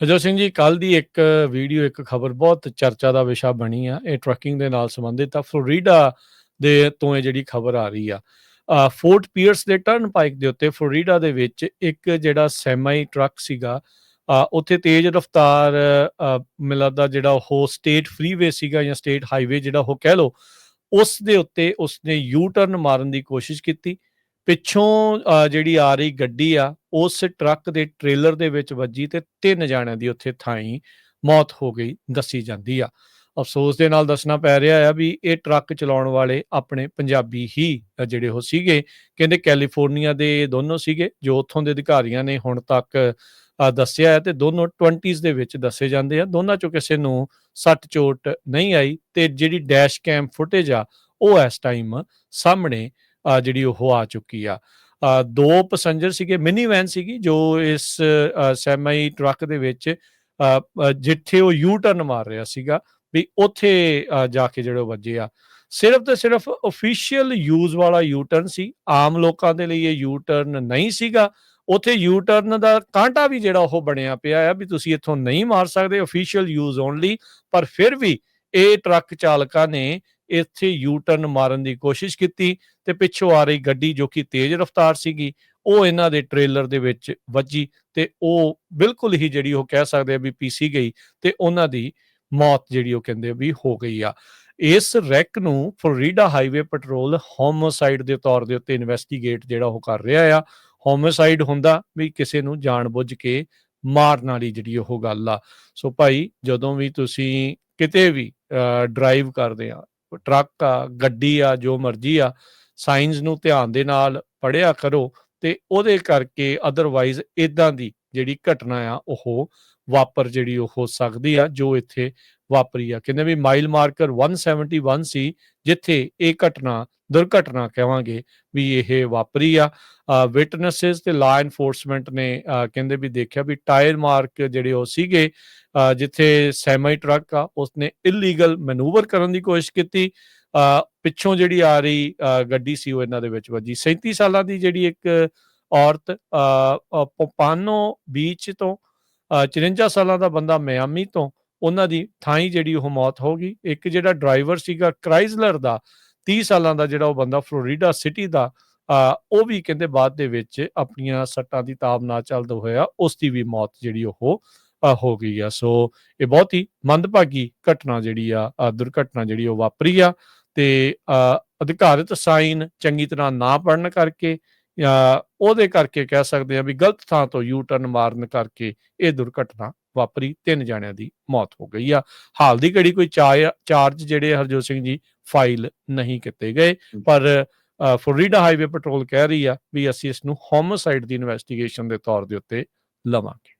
ਅਜੋ ਸਿੰਘ ਜੀ ਕੱਲ ਦੀ ਇੱਕ ਵੀਡੀਓ ਇੱਕ ਖਬਰ ਬਹੁਤ ਚਰਚਾ ਦਾ ਵਿਸ਼ਾ ਬਣੀ ਆ। ਇਹ ਟਰੱਕਿੰਗ ਦੇ ਨਾਲ ਸੰਬੰਧਿਤ ਆ। ਫਲੋਰੀਡਾ ਦੇ ਤੋਂ ਇਹ ਜਿਹੜੀ ਖਬਰ ਆ ਰਹੀ ਆ। ਫੋਰਟ ਪੀਅਰਸ ਦੇ ਟਰਨ ਪਾਈਕ ਦੇ ਉੱਤੇ ਫਲੋਰੀਡਾ ਦੇ ਵਿੱਚ ਇੱਕ ਜਿਹੜਾ ਸੈਮਾਈ ਟਰੱਕ ਸੀਗਾ ਉੱਥੇ ਤੇਜ਼ ਰਫ਼ਤਾਰ ਅ, ਮੈਨੂੰ ਜਿਹੜਾ ਉਹ ਸਟੇਟ ਫਰੀਵੇ ਸੀਗਾ ਜਾਂ ਸਟੇਟ ਹਾਈਵੇ ਜਿਹੜਾ ਉਹ ਕਹਿ ਲਓ ਉਸ ਦੇ ਉੱਤੇ ਉਸਨੇ ਯੂ ਟਰਨ ਮਾਰਨ ਦੀ ਕੋਸ਼ਿਸ਼ ਕੀਤੀ। ਪਿੱਛੋਂ ਅ, ਜਿਹੜੀ ਆ ਰਹੀ ਗੱਡੀ ਆ ਉਸ ਟਰੱਕ ਦੇ ਟ੍ਰੇਲਰ ਦੇ ਵਿੱਚ ਵੱਜੀ ਤੇ ਤਿੰਨ ਜਾਣਿਆਂ ਦੀ ਉੱਥੇ ਥਾਈ ਮੌਤ ਹੋ ਗਈ ਦੱਸੀ ਜਾਂਦੀ ਆ। ਅਫਸੋਸ ਦੇ ਨਾਲ ਦੱਸਣਾ ਪੈ ਰਿਹਾ ਆ ਵੀ ਇਹ ਟਰੱਕ ਚਲਾਉਣ ਵਾਲੇ ਆਪਣੇ ਪੰਜਾਬੀ ਹੀ ਜਿਹੜੇ ਉਹ ਸੀਗੇ ਕਹਿੰਦੇ ਕੈਲੀਫੋਰਨੀਆ ਦੇ ਦੋਨੋਂ ਸੀਗੇ ਜੋ ਉੱਥੋਂ ਦੇ ਅਧਿਕਾਰੀਆਂ ਨੇ ਹੁਣ ਤੱਕ ਦੱਸਿਆ ਹੈ ਤੇ ਦੋਨੋਂ 20s ਦੇ ਵਿੱਚ ਦੱਸੇ ਜਾਂਦੇ ਆ। ਦੋਨਾਂ ਚੋਂ ਕਿਸੇ ਨੂੰ ਸੱਟ ਚੋਟ ਨਹੀਂ ਆਈ ਤੇ ਜਿਹੜੀ ਡੈਸ਼ ਕੈਮ ਫੁਟੇਜ ਆ ਉਹ ਇਸ ਟਾਈਮ ਸਾਹਮਣੇ ਜਿਹੜੀ ਉਹ ਆ ਚੁੱਕੀ ਆ। ਦੋ ਪੈਸੇਂਜਰ ਸੀਗੇ ਮਿਨੀ ਵੈਨ ਸੀਗੀ, ਜੋ ਇਸ ਸੈਮੀ ਟਰੱਕ ਦੇ ਵਿੱਚ ਜਿੱਥੇ ਉਹ ਯੂ ਟਰਨ ਮਾਰ ਰਿਹਾ ਸੀਗਾ, ਵੀ ਉੱਥੇ ਜਾ ਕੇ ਜਿਹੜੇ ਵੱਜੇ ਆ। ਸਿਰਫ ਤੇ ਸਿਰਫ ਅਫੀਸ਼ੀਅਲ ਯੂਜ਼ ਵਾਲਾ ਯੂ ਟਰਨ ਸੀ। ਆਮ ਲੋਕਾਂ ਦੇ ਲਈ ਇਹ ਯੂ ਟਰਨ ਨਹੀਂ ਸੀਗਾ। ਉੱਥੇ ਯੂ ਟਰਨ ਦਾ ਕਾਂਟਾ ਵੀ ਜਿਹੜਾ ਉਹ ਬਣਿਆ ਪਿਆ ਆ, ਵੀ ਤੁਸੀਂ ਇੱਥੋਂ ਨਹੀਂ ਮਾਰ ਸਕਦੇ ਅਫੀਸ਼ੀਅਲ ਯੂਜ਼ ਓਨਲੀ ਪਰ ਫਿਰ ਵੀ ਇਹ ਟਰੱਕ ਚਾਲਕਾਂ ਨੇ ਇੱਥੇ ਯੂ ਟਰਨ ਮਾਰਨ ਦੀ ਕੋਸ਼ਿਸ਼ ਕੀਤੀ ਤੇ ਪਿੱਛੋਂ ਆ ਰਹੀ ਗੱਡੀ ਜੋ ਕਿ ਤੇਜ਼ ਰਫ਼ਤਾਰ ਸੀਗੀ, ਉਹ ਇਹਨਾਂ ਦੇ ਟ੍ਰੇਲਰ ਦੇ ਵਿੱਚ ਵੱਜੀ ਤੇ ਉਹ ਬਿਲਕੁਲ ਹੀ ਜਿਹੜੀ ਉਹ ਕਹਿ ਸਕਦੇ ਆ ਵੀ ਪੀਸੀ ਗਈ ਤੇ ਉਹਨਾਂ ਦੀ ਮੌਤ ਜਿਹੜੀ ਉਹ ਕਹਿੰਦੇ ਵੀ ਹੋ ਗਈ ਆ। ਇਸ ਰੈਕ ਨੂੰ ਫਲੋਰੀਡਾ ਹਾਈਵੇ ਪੈਟਰੋਲ ਹੋਮੋਸਾਈਡ ਦੇ ਤੌਰ ਦੇ ਉੱਤੇ ਇਨਵੈਸਟੀਗੇਟ ਜਿਹੜਾ ਉਹ ਕਰ ਰਿਹਾ ਆ ਹੋਮੋਸਾਈਡ ਹੁੰਦਾ ਵੀ ਕਿਸੇ ਨੂੰ ਜਾਣਬੁੱਝ ਕੇ ਮਾਰਨ ਵਾਲੀ ਜਿਹੜੀ ਉਹ ਗੱਲ ਆ। ਸੋ ਭਾਈ ਜਦੋਂ ਵੀ ਤੁਸੀਂ ਕਿਤੇ ਵੀ ਡਰਾਈਵ ਕਰਦੇ ਆ ਟਰੱਕ ਆ, ਗੱਡੀ ਆ, ਜੋ ਮਰਜ਼ੀ ਆ, ਸਾਇੰਸ ਨੂੰ ਧਿਆਨ ਦੇ ਨਾਲ ਪੜਿਆ ਕਰੋ ਤੇ ਉਹਦੇ ਕਰਕੇ ਅਦਰਵਾਈਜ਼ ਇਦਾਂ ਦੀ ਜਿਹੜੀ ਘਟਨਾ ਆ, ਉਹ ਵਾਪਰ ਜਿਹੜੀ ਉਹ ਹੋ ਸਕਦੀ ਆ ਜੋ ਇੱਥੇ ਵਾਪਰੀ ਆ। ਕਹਿੰਦੇ ਵੀ ਮਾਈਲ ਮਾਰਕਰ 171 ਸੀ ਜਿੱਥੇ ਇਹ ਘਟਨਾ ਦੁਰਘਟਨਾ ਕਹਾਂਗੇ ਵੀ ਇਹ ਵਾਪਰੀ ਆ। ਵਿਟਨੈਸਸ ਤੇ ਲਾ ਐਨਫੋਰਸਮੈਂਟ ਨੇ ਕਹਿੰਦੇ ਵੀ ਦੇਖਿਆ ਵੀ ਟਾਇਰ ਮਾਰਕ ਜਿਹੜੇ ਉਹ ਸੀਗੇ ਜਿੱਥੇ ਸੈਮੀ ਟਰੱਕ ਆ ਉਸਨੇ ਇਲੀਗਲ ਮੈਨੂਵਰ ਕਰਨ ਦੀ ਕੋਸ਼ਿਸ਼ ਕੀਤੀ। ਅ, ਪਿੱਛੋਂ ਜਿਹੜੀ ਆ ਰਹੀ ਅ, ਗੱਡੀ ਸੀ ਉਹ ਇਹਨਾਂ ਦੇ ਵਿੱਚ ਵੱਜੀ। 37 ਸਾਲਾਂ ਦੀ ਜਿਹੜੀ ਇੱਕ ਔਰਤ ਅ, ਪੋਪਾਨੋ ਬੀਚ ਤੋਂ 54 ਸਾਲਾਂ ਦਾ ਬੰਦਾ ਮਿਆਮੀ ਤੋਂ ਉਹਨਾਂ ਦੀ ਥਾਈ ਜਿਹੜੀ ਉਹ ਮੌਤ ਹੋ ਗਈ। ਇੱਕ ਜਿਹੜਾ ਡਰਾਈਵਰ ਸੀਗਾ ਕ੍ਰਾਈਜ਼ਲਰ ਦਾ 30 ਸਾਲਾਂ ਦਾ ਜਿਹੜਾ ਉਹ ਬੰਦਾ ਫਲੋਰੀਡਾ ਸਿਟੀ ਦਾ ਉਹ ਵੀ ਕਹਿੰਦੇ ਬਾਅਦ ਦੇ ਵਿੱਚ ਆਪਣੀਆਂ ਸੱਟਾਂ ਦੀ ਤਾਬ ਨਾ ਚੱਲਦਾ ਹੋਇਆ ਉਸ ਦੀ ਵੀ ਮੌਤ ਜਿਹੜੀ ਉਹ ਹੋ ਗਈ ਆ। ਸੋ ਇਹ ਬਹੁਤ ਹੀ ਮੰਦਭਾਗੀ ਘਟਨਾ ਜਿਹੜੀ ਆ ਦੁਰਘਟਨਾ ਜਿਹੜੀ ਉਹ ਵਾਪਰੀ ਆ ਤੇ ਅ, ਅਧਿਕਾਰਿਤ ਸਾਈਨ ਚੰਗੀ ਤਰ੍ਹਾਂ ਨਾ ਪੜਨ ਕਰਕੇ ਜਾਂ ਉਹਦੇ ਕਰਕੇ ਕਹਿ ਸਕਦੇ ਆ ਵੀ ਗਲਤ ਥਾਂ ਤੋਂ ਯੂ ਟਰਨ ਮਾਰਨ ਕਰਕੇ ਇਹ ਦੁਰਘਟਨਾ ਵਾਪਰੀ ਤਿੰਨ ਜਣਿਆਂ ਦੀ ਮੌਤ ਹੋ ਗਈ ਆ। ਹਾਲ ਦੀ ਘੜੀ ਕੋਈ ਚਾਰਜ ਜਿਹੜੇ ਹਰਜੋਤ ਸਿੰਘ ਜੀ ਫਾਈਲ ਨਹੀਂ ਕੀਤੇ ਗਏ ਪਰ ਅ, ਫਲੋਰੀਡਾ ਹਾਈਵੇ ਪੈਟਰੋਲ ਕਹਿ ਰਹੀ ਆ ਵੀ ਅਸੀਂ ਇਸ ਨੂੰ ਹੋਮਿਸਾਈਡ ਦੀ ਇਨਵੈਸਟੀਗੇਸ਼ਨ ਦੇ ਤੌਰ ਦੇ ਉੱਤੇ ਲਵਾਂਗੇ।